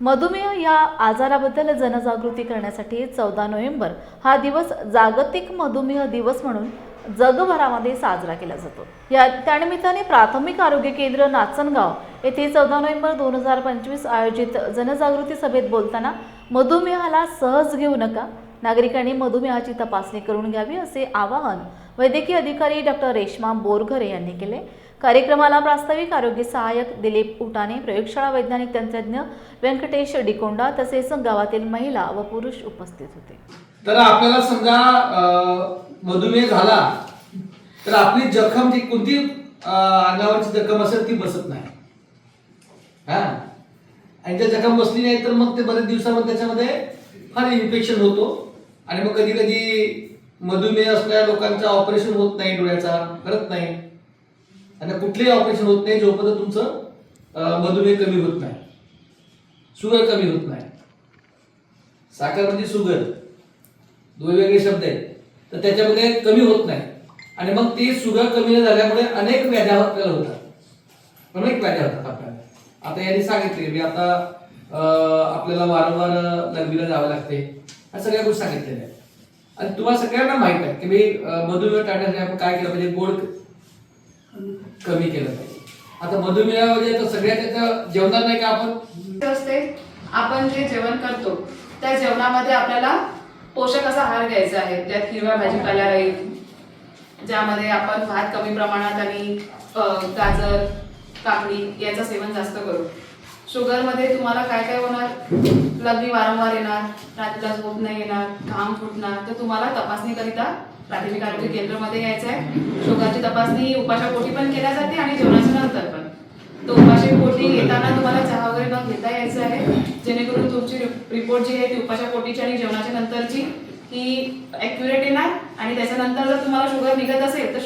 मधुमेह या आजाराबद्दल जनजागृती करण्यासाठी चौदा नोव्हेंबर हा दिवस जागतिक मधुमेह दिवस म्हणून जगभरामध्ये साजरा केला जातो. या त्यानिमित्ताने प्राथमिक आरोग्य केंद्र नाचनगाव येथे चौदा नोव्हेंबर दोन हजार पंचवीस आयोजित जनजागृती सभेत बोलताना मधुमेहाला सहज घेऊ नका नागरिकांनी मधुमेहाची तपासणी करून घ्यावी असे आवाहन वैद्यकीय अधिकारी डॉक्टर रेश्मा बोरघरे यांनी केले. कार्यक्रमाला प्रास्ताविक आरोग्य सहाय्यक दिलीप उटाने प्रयोगशाळा वैज्ञानिक तंत्रज्ञ व्यंकटेश डिकोंडा तसेच गावातील महिला व पुरुष उपस्थित होते. तर आपल्याला समजा मधुमेह झाला तर आपली जखम जी कोणती अंगावरची जखम असेल ती बसत नाही. हा? आणि जर जखम बसली नाही तर मग ते बरेच दिवसामध्ये त्याच्यामध्ये फार इन्फेक्शन होतो. आणि मग कधी कधी मधुमेह असणाऱ्या लोकांचं ऑपरेशन होत नाही डोळ्याचा करत नाही. आणि कुठलेही ऑपरेशन होत नाही जोपर्यंत तुमचं मधुमेह कमी होत नाही. शुगर कमी होत नाही. साखर म्हणजे शुगर दोन वेगळे शब्द आहेत. तर त्याच्यामध्ये कमी होत नाही. आणि मग ते शुगर कमी न झाल्यामुळे अनेक व्याध्या आपल्याला होतात. अनेक व्याध्या होतात आपल्याला. आता यांनी सांगितले मी आता आपल्याला वारंवार लग्नीला जावं लागते. ह्या सगळ्या गोष्टी सांगितलेल्या आहेत. आणि तुम्हाला सगळ्यांना माहीत आहे की मी मधुमेह टाळण्यासाठी आपण काय केलं पाहिजे? गोड कमी केलं पाहिजे. आता मधुमेहामध्ये तर सगळ्यात त्याचं जेवणार नाही का आपण? असते आपण जे जेवण करतो त्या जेवणामध्ये आपल्याला पोषक असा आहार घ्यायचा आहे. त्यात हिरव्या भाजीपाला राहील ज्यामध्ये आपण भात कमी प्रमाणात आणि गाजर काकडी याचं सेवन जास्त करू. शुगरमध्ये तुम्हाला काय काय होणार? लग्नी वारंवार येणार रात्रीला झोप नाही येणार घाम फुटणार तर तुम्हाला तपासणीकरिता प्राथमिक आरोग्य केंद्रामध्ये यायचं आहे. शुगरची तपासणी उपाशापोटी पण केल्या जाते आणि जेवणाच्या नंतर पण. तर उपाशी पोटी येताना तुम्हाला चहा वगैरे न घेता यायचं आहे. जेणेकरून तुमची रिपोर्ट जी आहे ती उपाशापोटीची आणि जेवणाच्या नंतरची ही ॲक्युरेट येणार आणि त्याच्यानंतर जर तुम्हाला शुगर निघत असेल तर